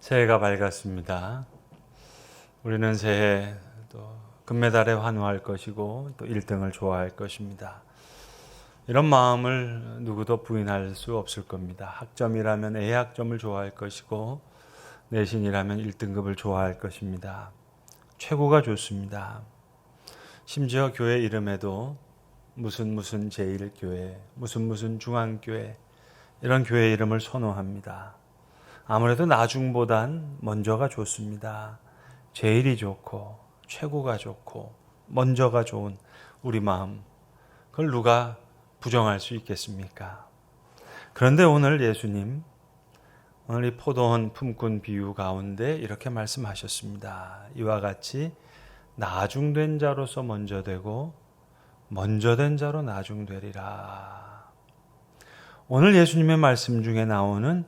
새해가 밝았습니다. 우리는 새해 또 금메달에 환호할 것이고 또 1등을 좋아할 것입니다. 이런 마음을 누구도 부인할 수 없을 겁니다. 학점이라면 A 학점을 좋아할 것이고 내신이라면 1등급을 좋아할 것입니다. 최고가 좋습니다. 심지어 교회 이름에도 무슨 무슨 제1교회, 무슨 무슨 중앙교회 이런 교회 이름을 선호합니다. 아무래도 나중보단 먼저가 좋습니다. 제일이 좋고 최고가 좋고 먼저가 좋은 우리 마음 그걸 누가 부정할 수 있겠습니까? 그런데 오늘 예수님 오늘 이 포도원 품꾼 비유 가운데 이렇게 말씀하셨습니다. 이와 같이 나중된 자로서 먼저 되고 먼저 된 자로 나중되리라. 오늘 예수님의 말씀 중에 나오는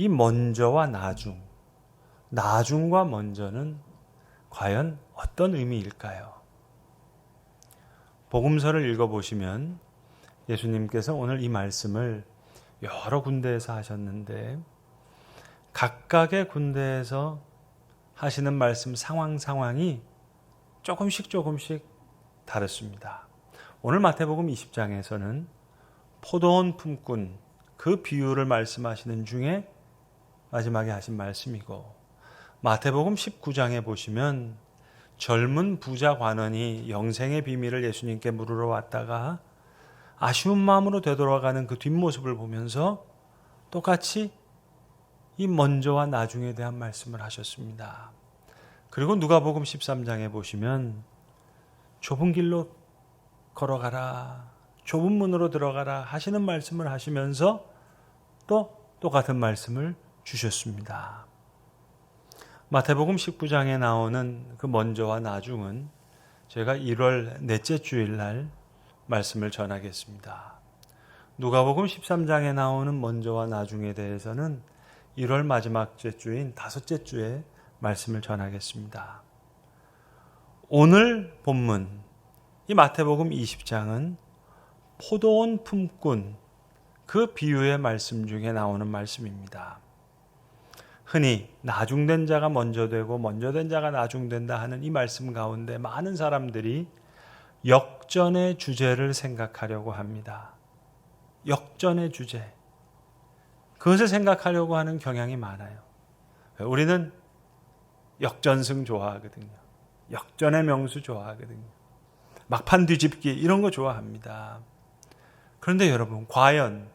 이 먼저와 나중, 나중과 먼저는 과연 어떤 의미일까요? 복음서를 읽어보시면 예수님께서 오늘 이 말씀을 여러 군데에서 하셨는데 각각의 군데에서 하시는 말씀 상황 상황이 조금씩 조금씩 다릅니다. 오늘 마태복음 20장에서는 포도원 품꾼 그 비유를 말씀하시는 중에 마지막에 하신 말씀이고 마태복음 19장에 보시면 젊은 부자 관원이 영생의 비밀을 예수님께 물으러 왔다가 아쉬운 마음으로 되돌아가는 그 뒷모습을 보면서 똑같이 이 먼저와 나중에 대한 말씀을 하셨습니다. 그리고 누가복음 13장에 보시면 좁은 길로 걸어가라. 좁은 문으로 들어가라 하시는 말씀을 하시면서 또 똑같은 말씀을 주셨습니다. 마태복음 19장에 나오는 그 먼저와 나중은 제가 1월 넷째 주일 날 말씀을 전하겠습니다. 누가복음 13장에 나오는 먼저와 나중에 대해서는 1월 마지막 주인 다섯째 주에 말씀을 전하겠습니다. 오늘 본문 이 마태복음 20장은 포도원 품꾼 그 비유의 말씀 중에 나오는 말씀입니다. 흔히 나중된 자가 먼저 되고 먼저 된 자가 나중된다 하는 이 말씀 가운데 많은 사람들이 역전의 주제를 생각하려고 합니다. 역전의 주제. 그것을 생각하려고 하는 경향이 많아요. 우리는 역전승 좋아하거든요. 역전의 명수 좋아하거든요. 막판 뒤집기 이런 거 좋아합니다. 그런데 여러분, 과연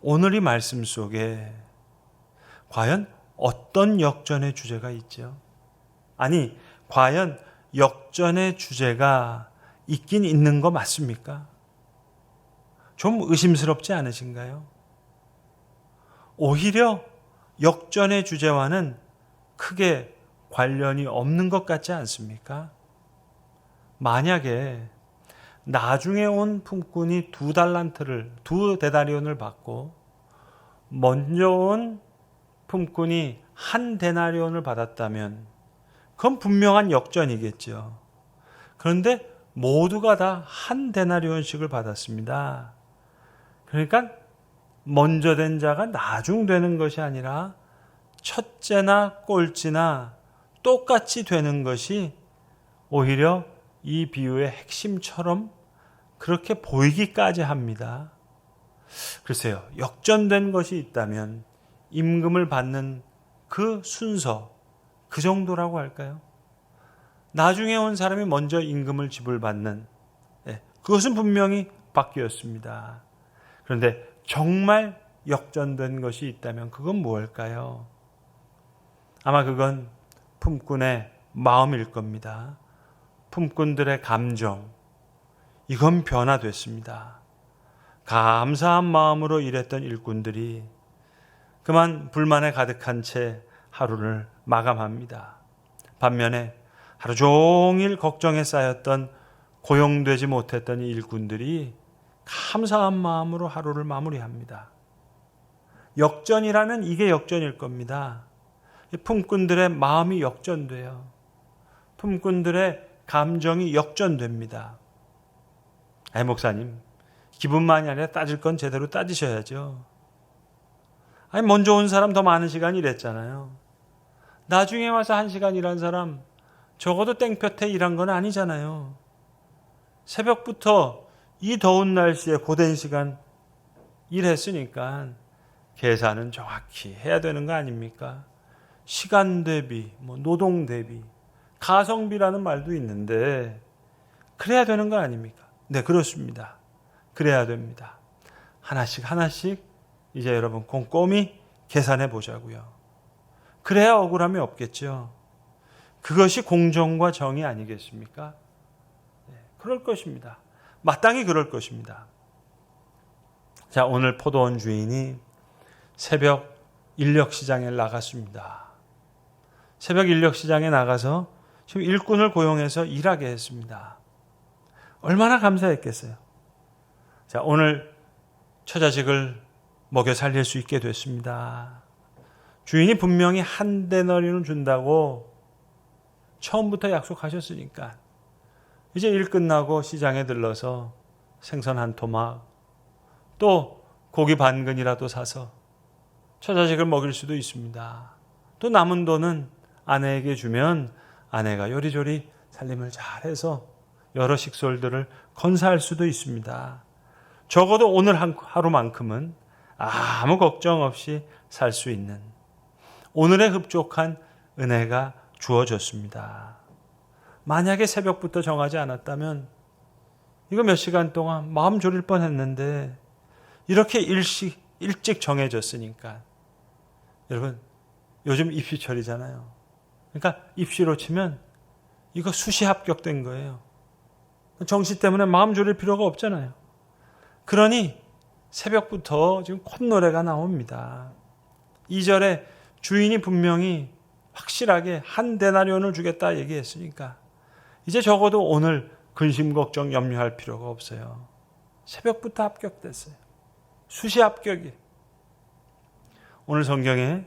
오늘 이 말씀 속에 과연 어떤 역전의 주제가 있죠? 아니, 과연 역전의 주제가 있긴 있는 거 맞습니까? 좀 의심스럽지 않으신가요? 오히려 역전의 주제와는 크게 관련이 없는 것 같지 않습니까? 만약에 나중에 온 품꾼이 두 달란트를 두 데나리온을 받고 먼저 온 품꾼이 한 데나리온을 받았다면 그건 분명한 역전이겠죠. 그런데 모두가 다 한 데나리온씩을 받았습니다. 그러니까 먼저 된 자가 나중 되는 것이 아니라 첫째나 꼴찌나 똑같이 되는 것이 오히려 이 비유의 핵심처럼 그렇게 보이기까지 합니다. 글쎄요, 역전된 것이 있다면 임금을 받는 그 순서, 그 정도라고 할까요? 나중에 온 사람이 먼저 임금을 지불받는, 예, 그것은 분명히 바뀌었습니다. 그런데 정말 역전된 것이 있다면 그건 무엇일까요? 아마 그건 품꾼의 마음일 겁니다. 품꾼들의 감정, 이건 변화됐습니다. 감사한 마음으로 일했던 일꾼들이 그만 불만에 가득한 채 하루를 마감합니다. 반면에 하루 종일 걱정에 쌓였던 고용되지 못했던 일꾼들이 감사한 마음으로 하루를 마무리합니다. 역전이라면 이게 역전일 겁니다. 품꾼들의 마음이 역전돼요. 품꾼들의 감정이 역전됩니다. 아 목사님, 기분만이 아니라 따질 건 제대로 따지셔야죠. 아니, 먼저 온 사람 더 많은 시간 일했잖아요. 나중에 와서 한 시간 일한 사람 적어도 땡볕에 일한 건 아니잖아요. 새벽부터 이 더운 날씨에 고된 시간 일했으니까 계산은 정확히 해야 되는 거 아닙니까? 시간 대비, 뭐 노동 대비, 가성비라는 말도 있는데 그래야 되는 거 아닙니까? 네, 그렇습니다. 그래야 됩니다. 하나씩 하나씩 이제 여러분 꼼꼼히 계산해 보자고요. 그래야 억울함이 없겠죠. 그것이 공정과 정의 아니겠습니까? 네, 그럴 것입니다. 마땅히 그럴 것입니다. 자, 오늘 포도원 주인이 새벽 인력 시장에 나갔습니다. 새벽 인력 시장에 나가서 지금 일꾼을 고용해서 일하게 했습니다. 얼마나 감사했겠어요. 자, 오늘 처자식을 먹여 살릴 수 있게 됐습니다. 주인이 분명히 한 대너리는 준다고 처음부터 약속하셨으니까 이제 일 끝나고 시장에 들러서 생선 한 토막 또 고기 반근이라도 사서 처자식을 먹일 수도 있습니다. 또 남은 돈은 아내에게 주면 아내가 요리조리 살림을 잘해서 여러 식솔들을 건사할 수도 있습니다. 적어도 오늘 한 하루만큼은 아무 걱정 없이 살 수 있는 오늘의 흡족한 은혜가 주어졌습니다. 만약에 새벽부터 정하지 않았다면 이거 몇 시간 동안 마음 졸일 뻔 했는데 이렇게 일식, 일찍 정해졌으니까 여러분 요즘 입시철이잖아요. 그러니까 입시로 치면 이거 수시 합격된 거예요. 정시 때문에 마음 졸일 필요가 없잖아요. 그러니 새벽부터 지금 콧노래가 나옵니다. 2절에 주인이 분명히 확실하게 한 데나리온을 주겠다 얘기했으니까 이제 적어도 오늘 근심 걱정 염려할 필요가 없어요. 새벽부터 합격됐어요. 수시 합격이. 오늘 성경에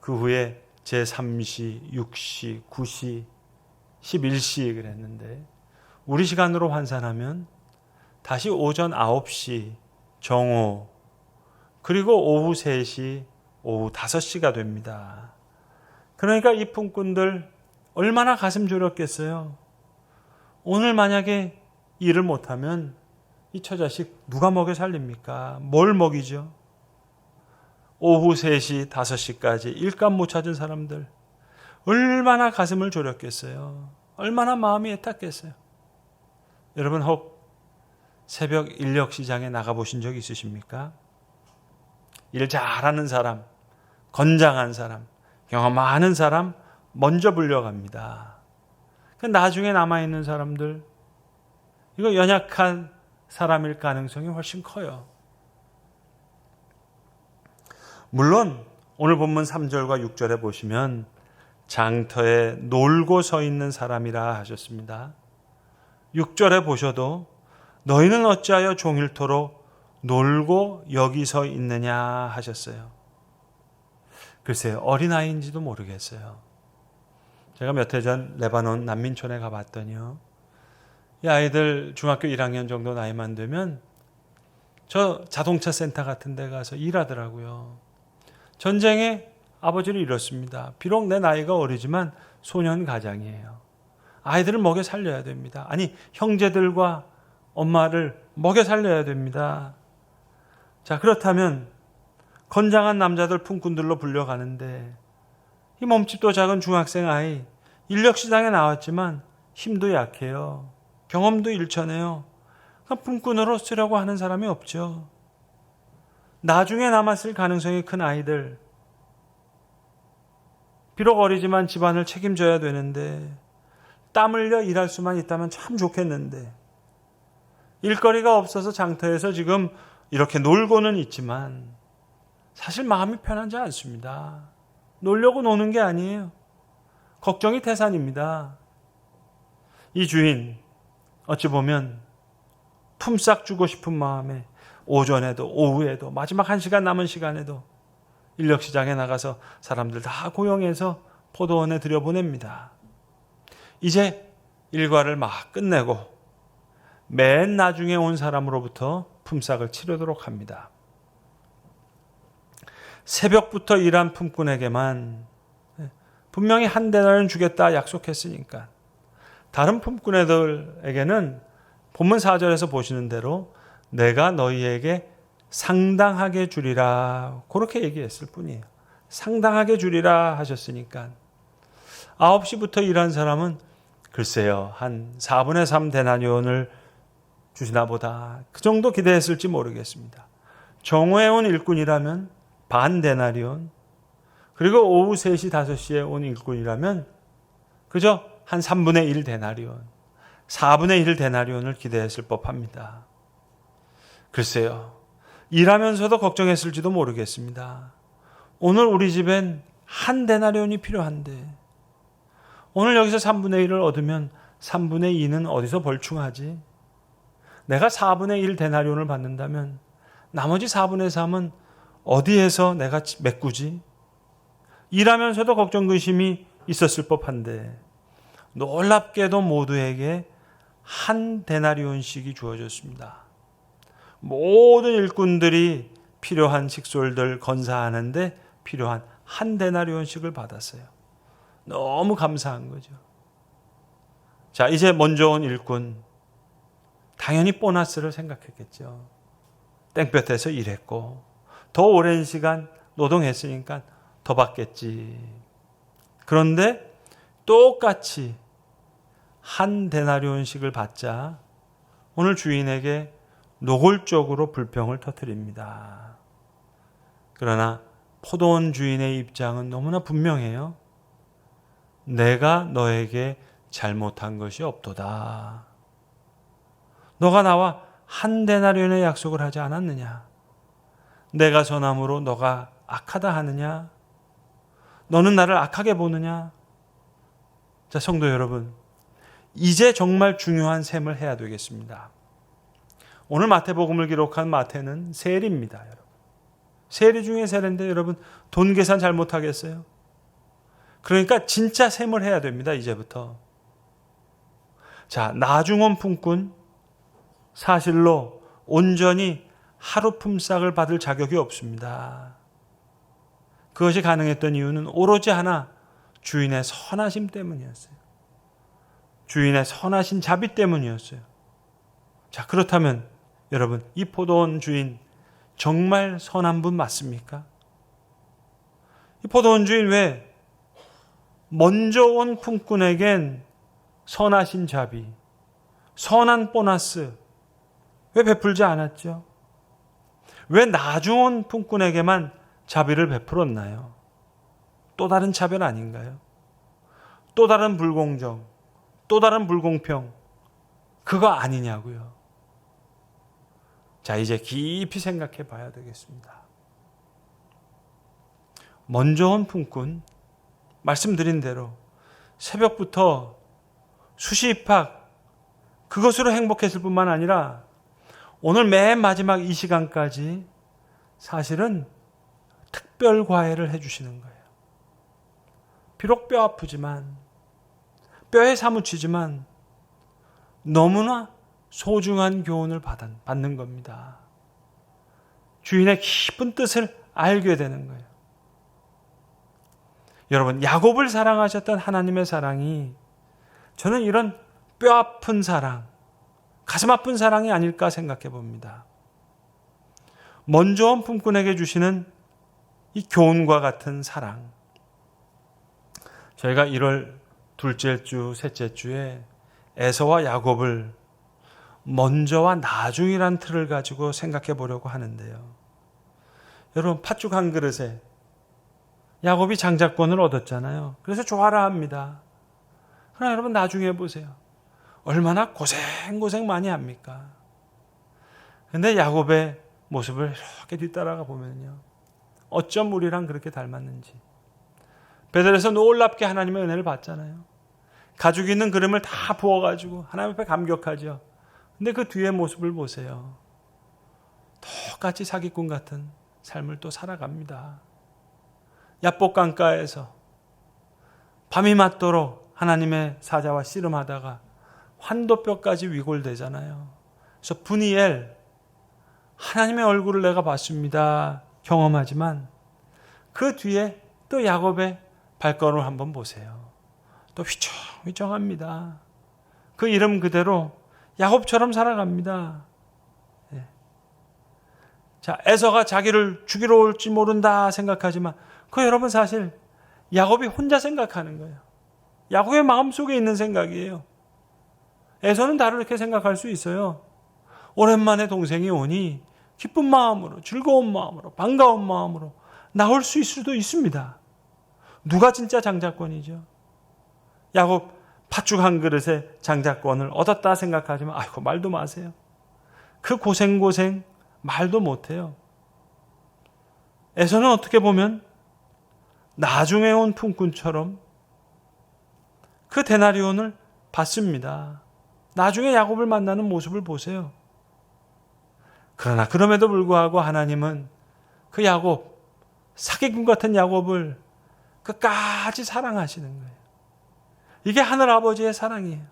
그 후에 제3시, 6시, 9시, 11시 그랬는데 우리 시간으로 환산하면 다시 오전 9시 정오 그리고 오후 3시, 오후 5시가 됩니다. 그러니까 이 품꾼들 얼마나 가슴 졸였겠어요. 오늘 만약에 일을 못하면 이 처자식 누가 먹여 살립니까? 뭘 먹이죠? 오후 3시, 5시까지 일감 못 찾은 사람들 얼마나 가슴을 졸였겠어요. 얼마나 마음이 애탔겠어요. 여러분 혹 새벽 인력 시장에 나가 보신 적 있으십니까? 일 잘하는 사람, 건장한 사람, 경험 많은 사람 먼저 불려갑니다. 그 나중에 남아 있는 사람들 이거 연약한 사람일 가능성이 훨씬 커요. 물론 오늘 본문 3절과 6절에 보시면 장터에 놀고 서 있는 사람이라 하셨습니다. 6절에 보셔도 너희는 어찌하여 종일토록 놀고 여기 서 있느냐 하셨어요. 글쎄요, 어린아이인지도 모르겠어요. 제가 몇 해 전 레바논 난민촌에 가봤더니요. 이 아이들 중학교 1학년 정도 나이만 되면 저 자동차 센터 같은 데 가서 일하더라고요. 전쟁에 아버지를 잃었습니다. 비록 내 나이가 어리지만 소년 가장이에요. 아이들을 먹여 살려야 됩니다. 아니, 형제들과 엄마를 먹여 살려야 됩니다. 자, 그렇다면 건장한 남자들 품꾼들로 불려가는데 이 몸집도 작은 중학생 아이 인력 시장에 나왔지만 힘도 약해요. 경험도 일천해요. 품꾼으로 쓰려고 하는 사람이 없죠. 나중에 남았을 가능성이 큰 아이들. 비록 어리지만 집안을 책임져야 되는데 땀 흘려 일할 수만 있다면 참 좋겠는데 일거리가 없어서 장터에서 지금 이렇게 놀고는 있지만 사실 마음이 편하지 않습니다. 놀려고 노는 게 아니에요. 걱정이 태산입니다. 이 주인 어찌 보면 품삯 주고 싶은 마음에 오전에도 오후에도 마지막 한 시간 남은 시간에도 인력 시장에 나가서 사람들 다 고용해서 포도원에 들여보냅니다. 이제 일과를 막 끝내고 맨 나중에 온 사람으로부터 품삯을 치르도록 합니다. 새벽부터 일한 품꾼에게만 분명히 한 대나리온 주겠다 약속했으니까 다른 품꾼애들에게는 본문 4절에서 보시는 대로 내가 너희에게 상당하게 주리라 그렇게 얘기했을 뿐이에요. 상당하게 주리라 하셨으니까 9시부터 일한 사람은 글쎄요 한 4분의 3 데나리온을 주시나 보다 그 정도 기대했을지 모르겠습니다. 정오에 온 일꾼이라면 반 데나리온 그리고 오후 3시 5시에 온 일꾼이라면 그저 한 3분의 1 데나리온 4분의 1 데나리온을 기대했을 법합니다. 글쎄요 일하면서도 걱정했을지도 모르겠습니다. 오늘 우리 집엔 한 데나리온이 필요한데 오늘 여기서 3분의 1을 얻으면 3분의 2는 어디서 벌충하지? 내가 4분의 1 데나리온을 받는다면 나머지 4분의 3은 어디에서 내가 메꾸지? 일하면서도 걱정 근심이 있었을 법한데 놀랍게도 모두에게 한 데나리온씩이 주어졌습니다. 모든 일꾼들이 필요한 식솔들 건사하는데 필요한 한 데나리온씩을 받았어요. 너무 감사한 거죠. 자, 이제 먼저 온 일꾼 당연히 보너스를 생각했겠죠. 땡볕에서 일했고 더 오랜 시간 노동했으니까 더 받겠지. 그런데 똑같이 한 데나리온씩을 받자 오늘 주인에게 노골적으로 불평을 터뜨립니다. 그러나 포도원 주인의 입장은 너무나 분명해요. 내가 너에게 잘못한 것이 없도다. 너가 나와 한 데나리온의 약속을 하지 않았느냐? 내가 선함으로 너가 악하다 하느냐? 너는 나를 악하게 보느냐? 자, 성도 여러분. 이제 정말 중요한 셈을 해야 되겠습니다. 오늘 마태복음을 기록한 마태는 세리입니다, 여러분. 세리 중에 세리인데 여러분 돈 계산 잘 못하겠어요? 그러니까 진짜 셈을 해야 됩니다, 이제부터. 자, 나중원 품꾼 사실로 온전히 하루 품삯을 받을 자격이 없습니다. 그것이 가능했던 이유는 오로지 하나 주인의 선하심 때문이었어요. 주인의 선하신 자비 때문이었어요. 자, 그렇다면 여러분, 이 포도원 주인 정말 선한 분 맞습니까? 이 포도원 주인 왜 먼저 온 품꾼에겐 선하신 자비, 선한 보너스 왜 베풀지 않았죠? 왜 나중 온 품꾼에게만 자비를 베풀었나요? 또 다른 차별 아닌가요? 또 다른 불공정, 또 다른 불공평, 그거 아니냐고요. 자, 이제 깊이 생각해 봐야 되겠습니다. 먼저 온 품꾼, 말씀드린 대로 새벽부터 수시 입학, 그것으로 행복했을 뿐만 아니라 오늘 맨 마지막 이 시간까지 사실은 특별 과외를 해주시는 거예요. 비록 뼈 아프지만, 뼈에 사무치지만, 너무나 소중한 교훈을 받는 겁니다. 주인의 깊은 뜻을 알게 되는 거예요. 여러분, 야곱을 사랑하셨던 하나님의 사랑이 저는 이런 뼈 아픈 사랑, 가슴 아픈 사랑이 아닐까 생각해 봅니다. 먼저 온 품꾼에게 주시는 이 교훈과 같은 사랑. 저희가 1월 둘째 주, 셋째 주에 에서와 야곱을 먼저와 나중이란 틀을 가지고 생각해 보려고 하는데요. 여러분, 팥죽 한 그릇에 야곱이 장자권을 얻었잖아요. 그래서 좋아라 합니다. 그러나 여러분, 나중에 보세요. 얼마나 고생고생 많이 합니까? 근데 야곱의 모습을 이렇게 뒤따라가 보면요. 어쩜 우리랑 그렇게 닮았는지. 베델에서 놀랍게 하나님의 은혜를 받잖아요. 가죽 있는 그림을 다 부어가지고 하나님 앞에 감격하죠. 근데 그 뒤에 모습을 보세요. 똑같이 사기꾼 같은 삶을 또 살아갑니다. 야복강가에서 밤이 맞도록 하나님의 사자와 씨름하다가 환도뼈까지 위골되잖아요. 그래서 분이엘 하나님의 얼굴을 내가 봤습니다. 경험하지만 그 뒤에 또 야곱의 발걸음을 한번 보세요. 또 휘청휘청합니다. 그 이름 그대로 야곱처럼 살아갑니다. 예. 자, 에서가 자기를 죽이러 올지 모른다 생각하지만 그 여러분 사실 야곱이 혼자 생각하는 거예요. 야곱의 마음속에 있는 생각이에요. 에서는 다르게 생각할 수 있어요. 오랜만에 동생이 오니 기쁜 마음으로, 즐거운 마음으로, 반가운 마음으로 나올 수 있을 수도 있습니다. 누가 진짜 장자권이죠? 야곱 팥죽 한 그릇에 장자권을 얻었다 생각하지만 아이고 말도 마세요. 그 고생 고생 말도 못해요. 에서는 어떻게 보면 나중에 온 품꾼처럼 그 데나리온을 받습니다. 나중에 야곱을 만나는 모습을 보세요. 그러나 그럼에도 불구하고 하나님은 그 야곱, 사기꾼 같은 야곱을 끝까지 사랑하시는 거예요. 이게 하늘 아버지의 사랑이에요.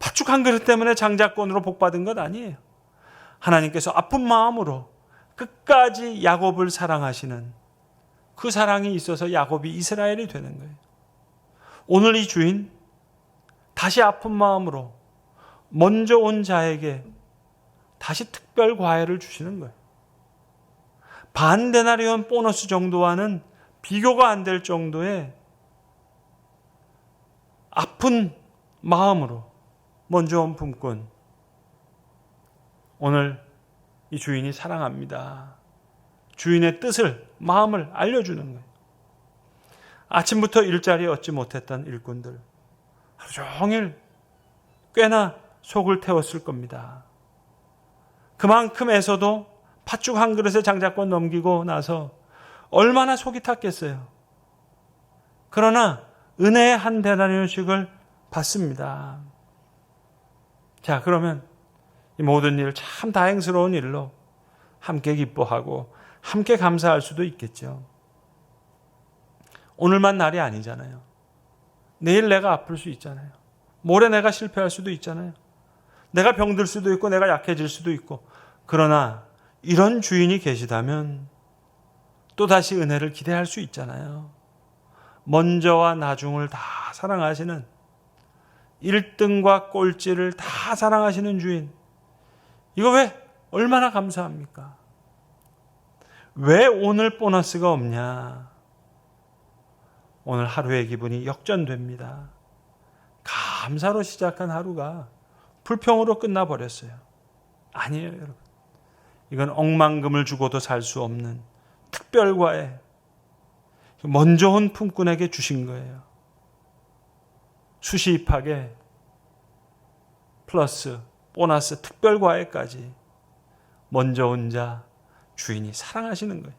팥죽 한 그릇 때문에 장자권으로 복받은 것 아니에요. 하나님께서 아픈 마음으로 끝까지 야곱을 사랑하시는 그 사랑이 있어서 야곱이 이스라엘이 되는 거예요. 오늘 이 주인 다시 아픈 마음으로 먼저 온 자에게 다시 특별 과외를 주시는 거예요. 반 데나리온 보너스 정도와는 비교가 안 될 정도의 아픈 마음으로 먼저 온 품꾼. 오늘 이 주인이 사랑합니다. 주인의 뜻을, 마음을 알려주는 거예요. 아침부터 일자리 얻지 못했던 일꾼들. 하루 종일 꽤나 속을 태웠을 겁니다. 그만큼에서도 팥죽 한 그릇에 장자권 넘기고 나서 얼마나 속이 탔겠어요. 그러나 은혜의 한 대나리온씩을 받습니다. 자, 그러면 이 모든 일 참 다행스러운 일로 함께 기뻐하고 함께 감사할 수도 있겠죠. 오늘만 날이 아니잖아요. 내일 내가 아플 수 있잖아요. 모레 내가 실패할 수도 있잖아요. 내가 병들 수도 있고 내가 약해질 수도 있고. 그러나 이런 주인이 계시다면 또다시 은혜를 기대할 수 있잖아요. 먼저와 나중을 다 사랑하시는 1등과 꼴찌를 다 사랑하시는 주인. 이거 왜 얼마나 감사합니까? 왜 오늘 보너스가 없냐? 오늘 하루의 기분이 역전됩니다. 감사로 시작한 하루가 불평으로 끝나버렸어요. 아니에요, 여러분. 이건 억만금을 주고도 살 수 없는 특별과에 먼저 온 품꾼에게 주신 거예요. 수시입하게 플러스 보너스 특별과외까지 먼저 온 자 주인이 사랑하시는 거예요.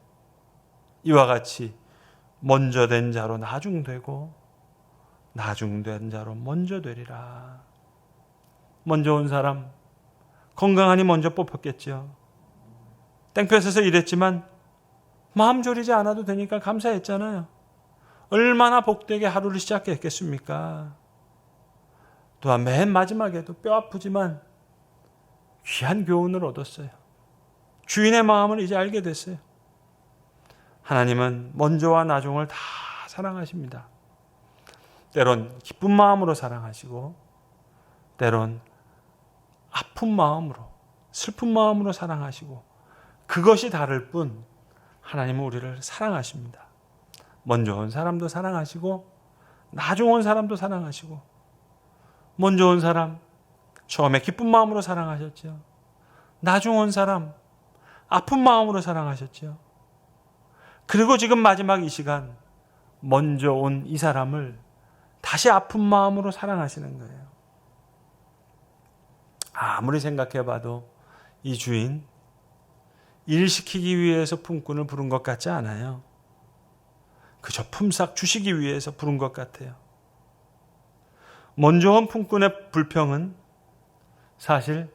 이와 같이 먼저 된 자로 나중되고 나중된 자로 먼저 되리라. 먼저 온 사람 건강하니 먼저 뽑혔겠죠. 땡볕에서 일했지만 마음 졸이지 않아도 되니까 감사했잖아요. 얼마나 복되게 하루를 시작했겠습니까? 또한 맨 마지막에도 뼈 아프지만 귀한 교훈을 얻었어요. 주인의 마음을 이제 알게 됐어요. 하나님은 먼저와 나중을 다 사랑하십니다. 때론 기쁜 마음으로 사랑하시고, 때론 아픈 마음으로, 슬픈 마음으로 사랑하시고, 그것이 다를 뿐, 하나님은 우리를 사랑하십니다. 먼저 온 사람도 사랑하시고, 나중 온 사람도 사랑하시고, 먼저 온 사람, 처음에 기쁜 마음으로 사랑하셨죠. 나중 온 사람, 아픈 마음으로 사랑하셨죠. 그리고 지금 마지막 이 시간 먼저 온 이 사람을 다시 아픈 마음으로 사랑하시는 거예요. 아무리 생각해 봐도 이 주인 일 시키기 위해서 품꾼을 부른 것 같지 않아요. 그저 품삯 주시기 위해서 부른 것 같아요. 먼저 온 품꾼의 불평은 사실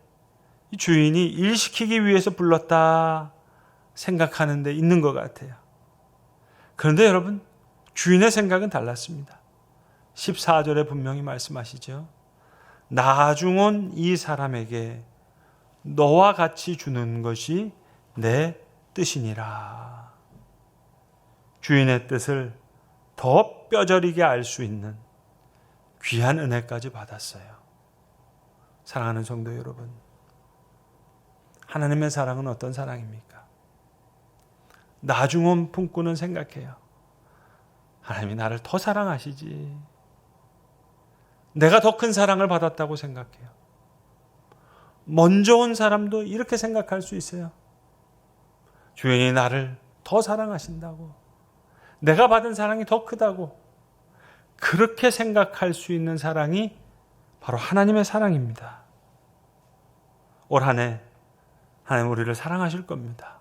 이 주인이 일 시키기 위해서 불렀다 생각하는 데 있는 것 같아요. 그런데 여러분, 주인의 생각은 달랐습니다. 14절에 분명히 말씀하시죠. 나중 온 이 사람에게 너와 같이 주는 것이 내 뜻이니라. 주인의 뜻을 더 뼈저리게 알 수 있는 귀한 은혜까지 받았어요. 사랑하는 성도 여러분. 하나님의 사랑은 어떤 사랑입니까? 나중온 품고는 생각해요. 하나님이 나를 더 사랑하시지. 내가 더 큰 사랑을 받았다고 생각해요. 먼저 온 사람도 이렇게 생각할 수 있어요. 주인이 나를 더 사랑하신다고. 내가 받은 사랑이 더 크다고. 그렇게 생각할 수 있는 사랑이 바로 하나님의 사랑입니다. 올 한해 하나님 우리를 사랑하실 겁니다.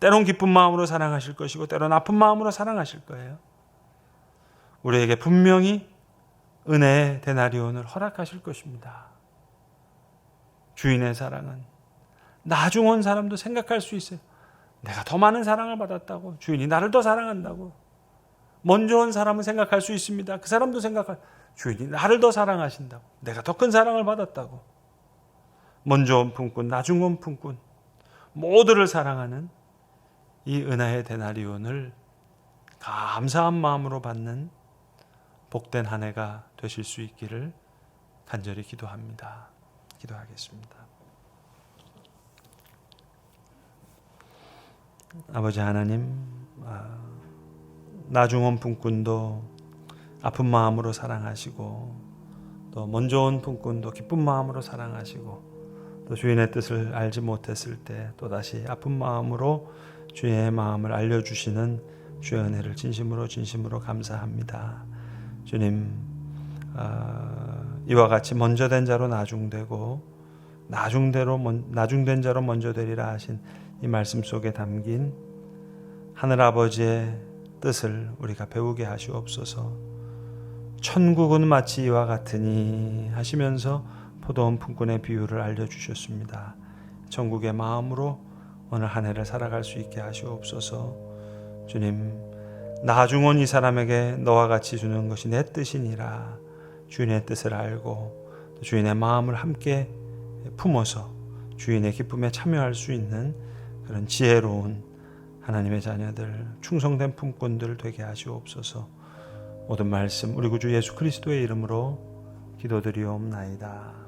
때론 기쁜 마음으로 사랑하실 것이고 때론 아픈 마음으로 사랑하실 거예요. 우리에게 분명히 은혜의 데나리온을 허락하실 것입니다. 주인의 사랑은 나중 온 사람도 생각할 수 있어요. 내가 더 많은 사랑을 받았다고 주인이 나를 더 사랑한다고 먼저 온 사람은 생각할 수 있습니다. 그 사람도 생각할 주인이 나를 더 사랑하신다고 내가 더 큰 사랑을 받았다고 먼저 온 품꾼 나중 온 품꾼 모두를 사랑하는 이 은하의 데나리온을 감사한 마음으로 받는 복된 한 해가 되실 수 있기를 간절히 기도합니다. 기도하겠습니다. 아버지 하나님, 아, 나중온 품꾼도 아픈 마음으로 사랑하시고 또 먼저 온 품꾼도 기쁜 마음으로 사랑하시고 또 주인의 뜻을 알지 못했을 때 또 다시 아픈 마음으로 주의 마음을 알려주시는 주의 은혜를 진심으로 진심으로 감사합니다. 주님 아, 이와 같이 먼저 된 자로 나중되고 나중대로 나중된 자로 먼저 되리라 하신 이 말씀 속에 담긴 하늘 아버지의 뜻을 우리가 배우게 하시옵소서. 천국은 마치 이와 같으니 하시면서 포도원 품꾼의 비유를 알려 주셨습니다. 천국의 마음으로 오늘 한 해를 살아갈 수 있게 하시옵소서. 주님, 나중 온이 사람에게 너와 같이 주는 것이 내 뜻이니라. 주인의 뜻을 알고 주인의 마음을 함께 품어서 주인의 기쁨에 참여할 수 있는 그런 지혜로운 하나님의 자녀들, 충성된 품꾼들 되게 하시옵소서. 모든 말씀 우리 구주 예수 그리스도의 이름으로 기도드리옵나이다.